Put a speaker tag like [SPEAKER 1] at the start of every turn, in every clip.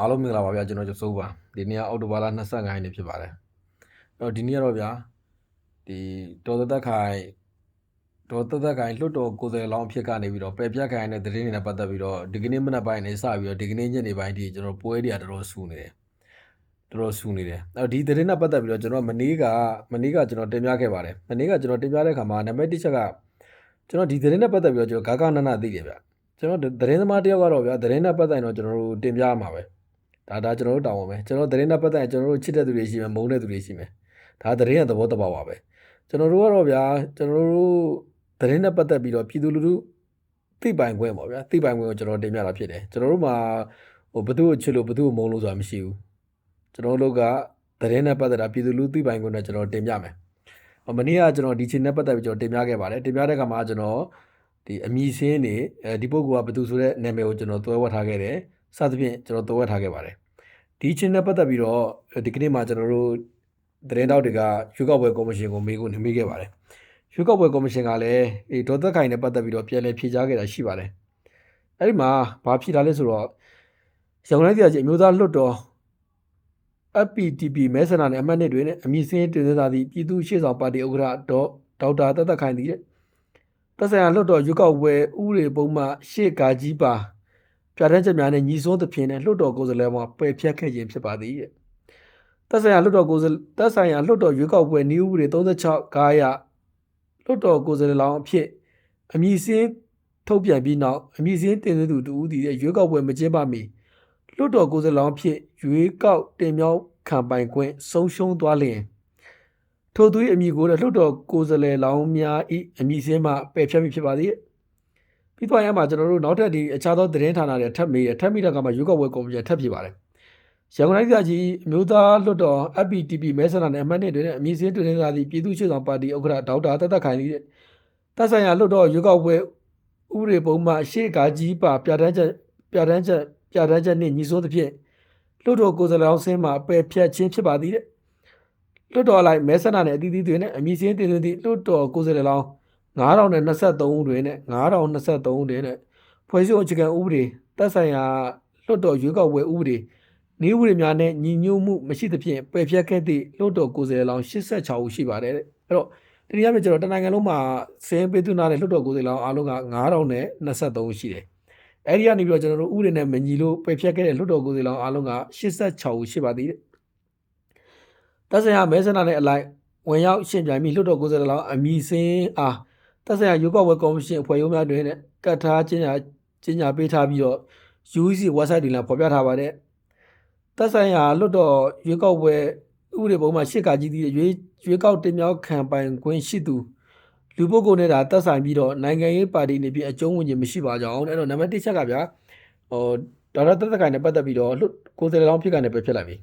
[SPEAKER 1] အားလုံးမင်္ဂလာပါဗျာကျွန်တော်ကျစိုးပါဒီနေ့ကအောက်တိုဘာလ25ရက်နေ့ဖြစ်ပါတယ်အဲ့တော့ဒီနေ့ကတော့ဗျာဒီတော်သက်သက်ခိုင်တော်သက်သက်ခိုင်လွတ်တော်ကိုယ်စားလှယ်လောင်းအဖြစ်ကနေပြီးတော့ပယ်ပြတ်ခိုင်တဲ့သတင်းတွေနဲ့ပတ်သက်ပြီးတော့ဒီကနေ့မနက်ပိုင်းနေစပြီးတော့ဒီကနေ့ညနေပိုင်းဒီကျွန်တော်ပွဲတွေကတော်တော်ဆူနေတယ်တော်တော်ဆူနေတယ်အဲ့တော့ဒီသတင်းနဲ့ပတ်သက်ပြီးတော့ကျွန်တော်မနေ့ကမနေ့ကကျွန်တော်တင်ပြခဲ့ပါတယ်မနေ့ကကျွန်တော်တင်ပြတဲ့ခါမှာနံပါတ်1ချက်ကကျွန်တော်ဒီသတင်းနဲ့ပတ်သက်ပြီးတော့ကျွန်တော်ဂါဂနနသိတယ်ဗျကျွန်တော်သတင်းသမားတယောက်ကတော့ဗျာသတင်းနဲ့ပတ်သက်ရင်တော့ကျွန်တော်တို့တင်ပြရမှာပဲ ဒါဒါကျွန်တော်တို့တောင်းပါမယ်ကျွန်တော်သတင်းနဲ့ပတ်သက်ရင်ကျွန်တော်တို့ချစ်တဲ့သူတွေရှိမယ်မုန်းတဲ့သူတွေရှိမယ်ဒါသတင်းရဲ့သဘောတဘာပါပဲကျွန်တော်တို့ကတော့ဗျာကျွန်တော်တို့သတင်းနဲ့ပတ်သက်ပြီးတော့ပြည်သူလူထုသိပိုင်ခွင့်ပေါ့ဗျာသိပိုင်ခွင့်ကိုကျွန်တော်တင်ပြတာဖြစ်တယ်ကျွန်တော်တို့မှာဟိုဘသူ့ကိုချစ်လို့ဘသူ့ကိုမုန်းလို့ဆိုတာမရှိဘူးကျွန်တော်တို့ကသတင်းနဲ့ပတ်သက်တာပြည်သူလူထုသိပိုင်ခွင့်နဲ့ကျွန်တော်တင်ပြမယ်ဟိုမနေ့ကကျွန်တော်ဒီချိန်နဲ့ပတ်သက်ပြီးကျွန်တော်တင်ပြခဲ့ပါတယ်တင်ပြတဲ့အခါမှာကျွန်တော်ဒီအမည်စင်းနေအဲဒီပုဂ္ဂိုလ်ကဘသူဆိုတဲ့နာမည်ကိုကျွန်တော်သွဲဝတ်ထားခဲ့တယ် စသဖြင့်ကျွန်တော်သွဲဝတ်ထားခဲ့ပါတယ်ဒီချင်းနဲ့ပတ်သက်ပြီးတော့ဒီကနေ့မှကျွန်တော်တို့သတင်းတောက်တွေကရွေးကောက်ပွဲကော်မရှင်ကိုမေးခွန်းနေမိခဲ့ပါတယ်ရွေးကောက်ပွဲကော်မရှင်ကလည်းဒီဒေါ်သက်ခိုင်နဲ့ပတ်သက်ပြီးတော့ပြန်လည်ဖြေကြားခဲ့တာရှိပါတယ်အဲ့ဒီမှာဘာဖြေတာလဲဆိုတော့ရောင်လိုက်တရားချင်းအမျိုးသားလွတ်တော် FPTP မဲဆန္ဒနဲ့အမှတ်နှစ်တွေနဲ့အမည်စင်းတင်သွင်းသာသည့်ပြည်သူ့ရှေ့ဆောင်ပါတီဥက္ကဋ္ဌဒေါက်ဒေါက်တာသက်သက်ခိုင်သည်တဲ့သက်ဆိုင်ရာလွတ်တော်ရွေးကောက်ပွဲဥပဒေပုံမှန်ရှေ့ကာကြီးပါ ပြဋ္ဌာန်းချက်များနဲ့ညီစိုးသဖြင့်နဲ့လွှတ်တော်ကိုယ်စားလှယ်မှာပယ်ဖျက်ခဲ့ခြင်းဖြစ်ပါသည်တဲ့သက်ဆိုင်ရာလွှတ်တော်ကိုယ်စားသက်ဆိုင်ရာလွှတ်တော်ရွေးကောက်ပွဲနည်းဥပဒေ36ကားရလွှတ်တော်ကိုယ်စားလှယ်လောင်းအဖြစ်အမည်စင်းထုတ်ပြန်ပြီးနောက်အမည်စင်းတင်သွင်းသူတူဦးတည်တဲ့ရွေးကောက်ပွဲမကျင်းပမီလွှတ်တော်ကိုယ်စားလှယ်လောင်းအဖြစ်ရွေးကောက်တင်မြှောက်ခံပိုင်ခွင့်ဆုံးရှုံးသွားလျင်ထို့သူ၏အမည်ကိုလည်းလွှတ်တော်ကိုယ်စားလှယ်လောင်းများ၏အမည်စင်းမှပယ်ဖျက်မည်ဖြစ်ပါသည် ပြီးတော့ရမှာကျွန်တော်တို့နောက်ထပ်ဒီအခြားသောသတင်းဌာနတွေထပ်မေးရထပ်မိတဲ့ကမှာရွေးကောက်ပွဲကော်မရှင်ထပ်ပြပါတယ်ရန်ကုန်တိုင်းပြည်ကြီးအမျိုးသားလွှတ်တော် FPTP မဲဆန္ဒနယ်အမှတ်နှစ်တွေနဲ့အမည်စင်းတွင်နေတာသည့်ပြည်သူ့ရှေ့ဆောင်ပါတီဥက္ကဋ္ဌဒေါက်တာတက်တက်ခိုင်လေးတဲ့တပ်ဆိုင်ရာလွှတ်တော်ရွေးကောက်ပွဲဥပဒေပုံမှန်ရှေ့ကာကြီးပါပြဋ္ဌာန်းချက်ပြဋ္ဌာန်းချက်ပြဋ္ဌာန်းချက်နှင့်ညီစိုးသဖြင့်လွှတ်တော်ကိုယ်စားလှယ်အောင်ဆင်းမှာပယ်ဖြတ်ခြင်းဖြစ်ပါသည်တဲ့လွှတ်တော်လိုက်မဲဆန္ဒနယ်အသီးသီးတွေနဲ့အမည်စင်းတင်သွင်းသည့်လွှတ်တော်ကိုယ်စားလှယ်လောင်း 9023ဦးတွင်နဲ့9023ဦးတွင်နဲ့ဖွဲ့စည်းအခြေခံဥပဒေတပ်ဆိုင်ရာလွှတ်တော်ရွေးကောက်ပွဲဥပဒေနည်းဥပဒေများနဲ့ညီညွတ်မှုမရှိသဖြင့်ပယ်ဖျက်ခဲ့သည့်လွှတ်တော်ကိုယ်စားလှယ်လောင်း86ဦးရှိပါတယ်တဲ့အဲ့တော့ဒီနေ့ကကျွန်တော်တနိုင်ငံလုံးမှာစင်းပေးသွင်းထားတဲ့လွှတ်တော်ကိုယ်စားလှယ်လောင်းအားလုံးက9023ဦးရှိတယ်အဲ့ဒီကနေပြီးတော့ကျွန်တော်တို့ဥပဒေနဲ့မညီလို့ပယ်ဖျက်ခဲ့တဲ့လွှတ်တော်ကိုယ်စားလှယ်လောင်းအားလုံးက86ဦးရှိပါသေးတယ်တပ်ဆိုင်ရာမဲဆန္ဒနဲ့အလိုက်ဝင်ရောက်ရှင်းပြမိလွှတ်တော်ကိုယ်စားလှယ်လောင်းအမည်စင်းအား သက်ဆိုင်ရာရွေးကောက်ပွဲကော်မရှင်အဖွဲ့ရုံးများတွင်နဲ့ကတ်ထားခြင်းညာခြင်းညာပေးထားပြီးတော့ UEC website တွေလည်းဖော်ပြထားပါတယ်သက်ဆိုင်ရာလွတ်တော်ရွေးကောက်ပွဲဥပဒေပုံမှာရှစ်ကကြီးသည့်ရွေးရွေးကောက်တင်မြှောက်ခံပိုင်ခွင့်ရှိသူလူပုဂ္ဂိုလ်နဲ့ဒါသက်ဆိုင်ပြီးတော့နိုင်ငံရေးပါတီနေပြီးအကျုံးဝင်ခြင်းမရှိပါကြောင်းအဲ့တော့နံပါတ်1ချက်ကဗျာဟိုဒေါက်တာသက်သက်ခိုင်နဲ့ပတ်သက်ပြီးတော့လွတ်ကိုယ်စားလှယ်လောင်းဖြစ်ကနေပဲဖြစ်လိုက်ပြီ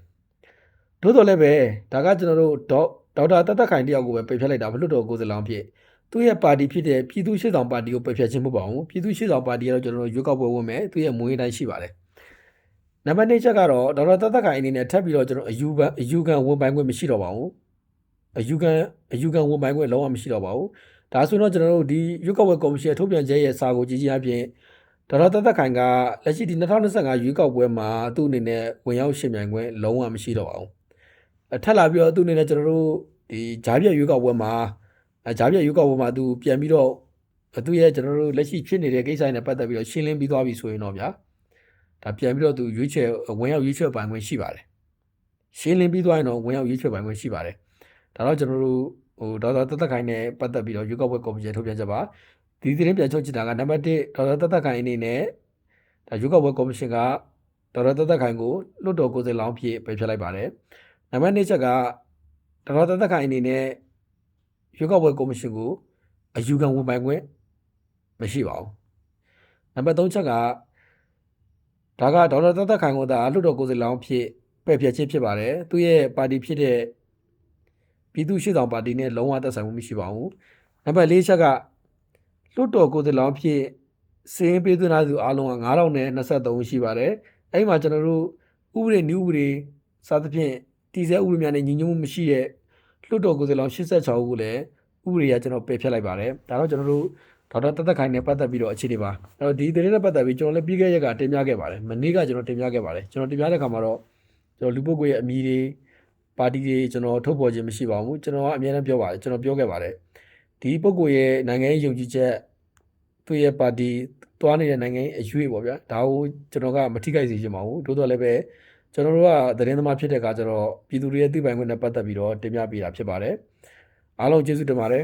[SPEAKER 1] သို့တော်လည်းပဲဒါကကျွန်တော်တို့ဒေါဒေါက်တာသက်သက်ခိုင်တယောက်ကိုပဲပယ်ဖျက်လိုက်တာဘလွတ်တော်ကိုယ်စားလှယ်လောင်းဖြစ် သူ့ရဲ့ပါတီဖြစ်တဲ့ပြည်သူ့ရှေ့ဆောင်ပါတီကိုပယ်ဖျက်ခြင်းမဟုတ်ပါဘူးပြည်သူ့ရှေ့ဆောင်ပါတီကတော့ကျွန်တော်တို့ရွေးကောက်ပွဲဝင်မယ်သူ့ရဲ့မွေးတိုင်းရှိပါတယ်နံပါတ်2ချက်ကတော့ဒေါက်တာသက်သက်ခိုင်အနေနဲ့ထပ်ပြီးတော့ကျွန်တော်အယူခံအယူခံဝန်ပိုင်ခွင့်မရှိတော့ပါဘူးအယူခံအယူခံဝန်ပိုင်ခွင့်လုံးဝမရှိတော့ပါဘူးဒါဆိုတော့ကျွန်တော်တို့ဒီရွေးကောက်ပွဲကော်မရှင်ထုတ်ပြန်ချက်ရဲ့စာကိုကြည့်ချင်းအပြင်ဒေါက်တာသက်သက်ခိုင်ကလက်ရှိဒီ2025ရွေးကောက်ပွဲမှာသူ့အနေနဲ့ဝင်ရောက်ရှင်ပြိုင်ခွင့်လုံးဝမရှိတော့ပါဘူးအထက်လာပြီးတော့သူ့အနေနဲ့ကျွန်တော်တို့ဒီဂျားပြည့်ရွေးကောက်ပွဲမှာ အဲဂျားပြရွေးကောက်ပွဲမှာသူပြန်ပြီးတော့သူရဲ့ကျွန်တော်တို့လက်ရှိဖြစ်နေတဲ့ကိစ္စတွေနဲ့ပတ်သက်ပြီးတော့ရှင်းလင်းပြီးသွားပြီဆိုရင်တော့ဗျာဒါပြန်ပြီးတော့သူရွေးချယ်ဝင်ရောက်ရွေးချယ်ပိုင်ခွင့်ရှိပါတယ်ရှင်းလင်းပြီးသွားရင်တော့ဝင်ရောက်ရွေးချယ်ပိုင်ခွင့်ရှိပါတယ်ဒါတော့ကျွန်တော်တို့ဟိုဒေါက်တာတက်တက်ခိုင်နဲ့ပတ်သက်ပြီးတော့ရွေးကောက်ပွဲကော်မရှင်ထုတ်ပြန်ချက်ပါဒီသတင်းပြန်ချုပ်ချစ်တာကနံပါတ်1ဒေါက်တာတက်တက်ခိုင်အနေနဲ့ဒါရွေးကောက်ပွဲကော်မရှင်ကဒေါက်တာတက်တက်ခိုင်ကိုလွှတ်တော်ကိုယ်စားလောင်းဖြစ်ပယ်ဖျက်လိုက်ပါတယ်နံပါတ်2ချက်ကဒေါက်တာတက်တက်ခိုင်အနေနဲ့ ရွေးကောက်ပွဲကော်မရှင်ကိုအယူခံဝန်ပိုင်ခွင့်မရှိပါဘူး။နံပါတ်3ချက်ကဒါကဒေါက်တာသက်သက်ခိုင်ကိုသာလွှတ်တော်ကိုယ်စားလှယ်လောင်းဖြစ်ပယ်ဖျက်ခြင်းဖြစ်ပါတယ်။သူ့ရဲ့ပါတီဖြစ်တဲ့ပြည်သူ့ရှေ့ဆောင်ပါတီနဲ့လုံးဝသက်ဆိုင်မှုမရှိပါဘူး။နံပါတ်4ချက်ကလွှတ်တော်ကိုယ်စားလှယ်လောင်းဖြစ်စည်ရင်ပေးသွင်းထားသူအားလုံးက9023ရှိပါတယ်။အဲဒီမှာကျွန်တော်တို့ဥပဒေနည်းဥပဒေစသဖြင့်တည်ဆဲဥပဒေများနဲ့ညီညွတ်မှုမရှိတဲ့ လွှတ်တော်ကိုယ်စားလှယ်86ဦးကိုလည်းဥပဒေရကျွန်တော်ပယ်ဖျက်လိုက်ပါတယ်ဒါတော့ကျွန်တော်တို့ဒေါက်တာတက်တက်ခိုင်နဲ့ပတ်သက်ပြီးတော့အခြေအနေပါအဲ့တော့ဒီသတင်းနဲ့ပတ်သက်ပြီးကျွန်တော်လည်းပြီးခဲ့ရက်ကတင်ပြခဲ့ပါတယ်မနေ့ကကျွန်တော်တင်ပြခဲ့ပါတယ်ကျွန်တော်တင်ပြတဲ့ခါမှာတော့ကျွန်တော်လူပုဂ္ဂိုလ်ရဲ့အမည်တွေပါတီတွေကျွန်တော်ထုတ်ဖော်ခြင်းမရှိပါဘူးကျွန်တော်ကအများနဲ့ပြောပါတယ်ကျွန်တော်ပြောခဲ့ပါတယ်ဒီပုဂ္ဂိုလ်ရဲ့နိုင်ငံရေးယုံကြည်ချက်သူ့ရဲ့ပါတီတွားနေတဲ့နိုင်ငံရေးအရွေးပေါ့ဗျာဒါကိုကျွန်တော်ကမထိခိုက်စေချင်ပါဘူးတိုးတော့လည်းပဲ ကျွန်တော်တို့ကသတင်းသမားဖြစ်တဲ့အခါကျတော့ပြည်သူတွေရဲ့သိပိုင်ခွင့်နဲ့ပတ်သက်ပြီးတော့တင်ပြပေးတာဖြစ်ပါတယ်အားလုံးကျေးဇူးတင်ပါတယ်